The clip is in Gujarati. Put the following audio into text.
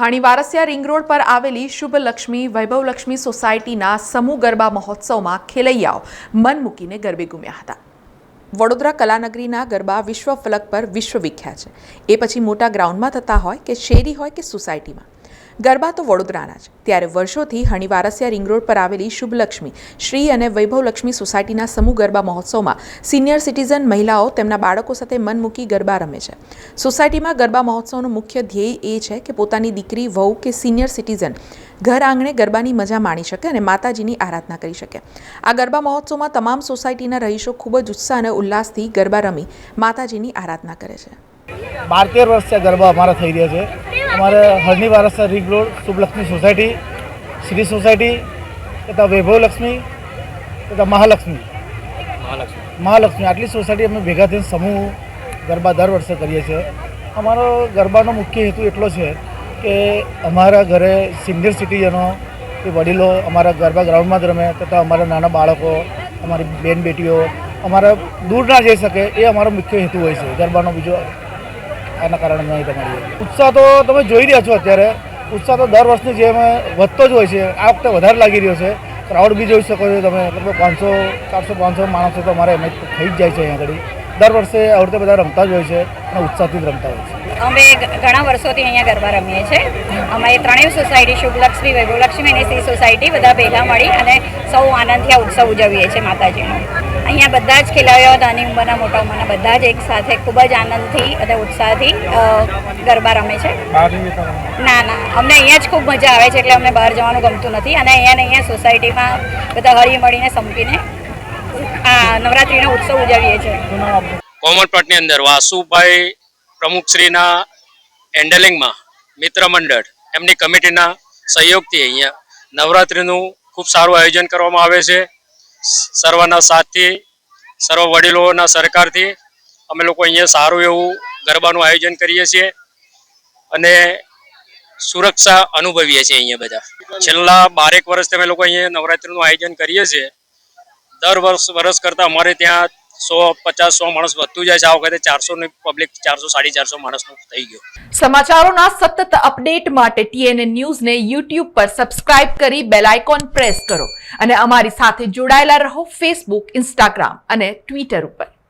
હાણી વારસિયા રિંગ રોડ પર આવેલી શુભલક્ષ્મી, વૈભવલક્ષ્મી સોસાયટીના સમૂહ ગરબા મહોત્સવમાં ખેલૈયાઓ મન મૂકીને ગરબે ગુમ્યા હતા. વડોદરા કલાનગરીના ગરબા વિશ્વ ફલક પર વિશ્વ વિખ્યાત છે. એ પછી મોટા ગ્રાઉન્ડમાં થતા હોય કે શેરી હોય કે સોસાયટીમાં. ગરબા તો વડોદરાના જ. ત્યારે વર્ષોથી હણીવારસિયા રિંગ રોડ પર આવેલી શુભલક્ષ્મી, શ્રી અને વૈભવલક્ષ્મી સોસાયટીના સમૂહ ગરબા મહોત્સવમાં સિનિયર સિટીઝન મહિલાઓ તેમના બાળકો સાથે મન મૂકી ગરબા રમે છે. સોસાયટીમાં ગરબા મહોત્સવનો મુખ્ય ધ્યેય એ છે કે પોતાની દીકરી, વહુ કે સિનિયર સિટીઝન ઘર આંગણે ગરબાની મજા માણી શકે અને માતાજીની આરાધના કરી શકે. આ ગરબા મહોત્સવમાં તમામ સોસાયટીના રહીશો ખૂબ જ ઉત્સાહ અને ઉલ્લાસથી ગરબા રમી માતાજીની આરાધના કરે છે. બાર તેર વર્ષથી ગરબા અમારા થઈ રહ્યા છે. અમારે Harni Warasiya ring road Shubhlakshmi society Shri society તથા વૈભવલક્ષ્મી તથા મહાલક્ષ્મી મહાલક્ષ્મી આટલી સોસાયટી અમે ભેગા થઈને સમૂહ ગરબા દર વર્ષે કરીએ છીએ અમારો ગરબાનો મુખ્ય હેતુ એટલો છે કે અમારા ઘરે સિનિયર સિટીઝનો કે વડીલો અમારા ગરબા ગ્રાઉન્ડમાં જ રમે તથા અમારા નાના બાળકો અમારી બેન બેટીઓ અમારા દૂર ના જઈ શકે એ અમારો મુખ્ય હેતુ હોય છે ગરબાનો બીજો આના કારણે નહીં તમારી ઉત્સાહ તો તમે જોઈ રહ્યા છો અત્યારે. ઉત્સાહ તો દર વર્ષની જેમ વધતો જ હોય છે. આ વખતે વધારે લાગી રહ્યો છે. ક્રાઉડ બી જોઈ શકો છો તમે. લગભગ પાંચસો, ચારસો, પાંચસો માણસો તો અમારે એમ થઈ જ જાય છે અહીંયા આગળ. દર વર્ષે આ બધા રમતા જ હોય છે અને ઉત્સાહથી જ રમતા હોય છે. અમે ઘણા વર્ષોથી અહીંયા ગરબા રમીએ છીએ. અમે ત્રણેય સોસાયટી શુભલક્ષ્મી, વૈભવલક્ષ્મી અને સી સોસાયટી બધા ભેગા મળી અને સૌ આનંદથી આ ઉત્સવ ઉજવીએ છીએ માતાજીનો. અહીંયા બધા જ ખેલાડીઓ નાની ઉંમરના મોટા ઉંમરના બધા જ એક સાથે ખૂબ જ આનંદથી અને ઉત્સાહથી ગરબા રમે છે. ના ના અમને અહીંયા જ ખૂબ મજા આવે છે એટલે અમને બહાર જવાનું ગમતું નથી અને અહીંયા ને અહીંયા સોસાયટીમાં બધા હળી મળીને સંપીને આ નવરાત્રિનો ઉત્સવ ઉજવીએ છીએ. કોમરપટની અંદર વાસુભાઈ પ્રમુખશ્રીના હેન્ડલિંગમાં મિત્ર મંડળ એમની કમિટીના સહયોગથી અહીંયા નવરાત્રિનું ખૂબ સારું આયોજન કરવામાં આવે છે. સર્વના સાથથી સર્વ વડીલોના સરકારથી અમે લોકો અહીંયા સારું એવું ગરબાનું આયોજન કરીએ છીએ અને સુરક્ષા અનુભવીએ છીએ અહીંયા બધા. છેલ્લા બારેક વર્ષથી અમે લોકો અહીંયા નવરાત્રિનું આયોજન કરીએ છીએ. દર વર્ષ વર્ષ કરતાં અમારે ત્યાં સો, પચાસ સો માણસ વધતું જાય છે. આ વખતે ચારસો ની પબ્લિક ચારસો, સાડી ચારસો માણસનું થઈ ગયું. સમાચારોના સતત અપડેટ માટે ટીએનએ ન્યૂઝને યુટ્યુબ પર સબસ્ક્રાઇબ કરી બેલ આઇકોન પ્રેસ કરો. અને અમારી સાથે જોડાયેલા રહો ફેસબુક ઇન્સ્ટાગ્રામ અને ટ્વિટર ઉપર.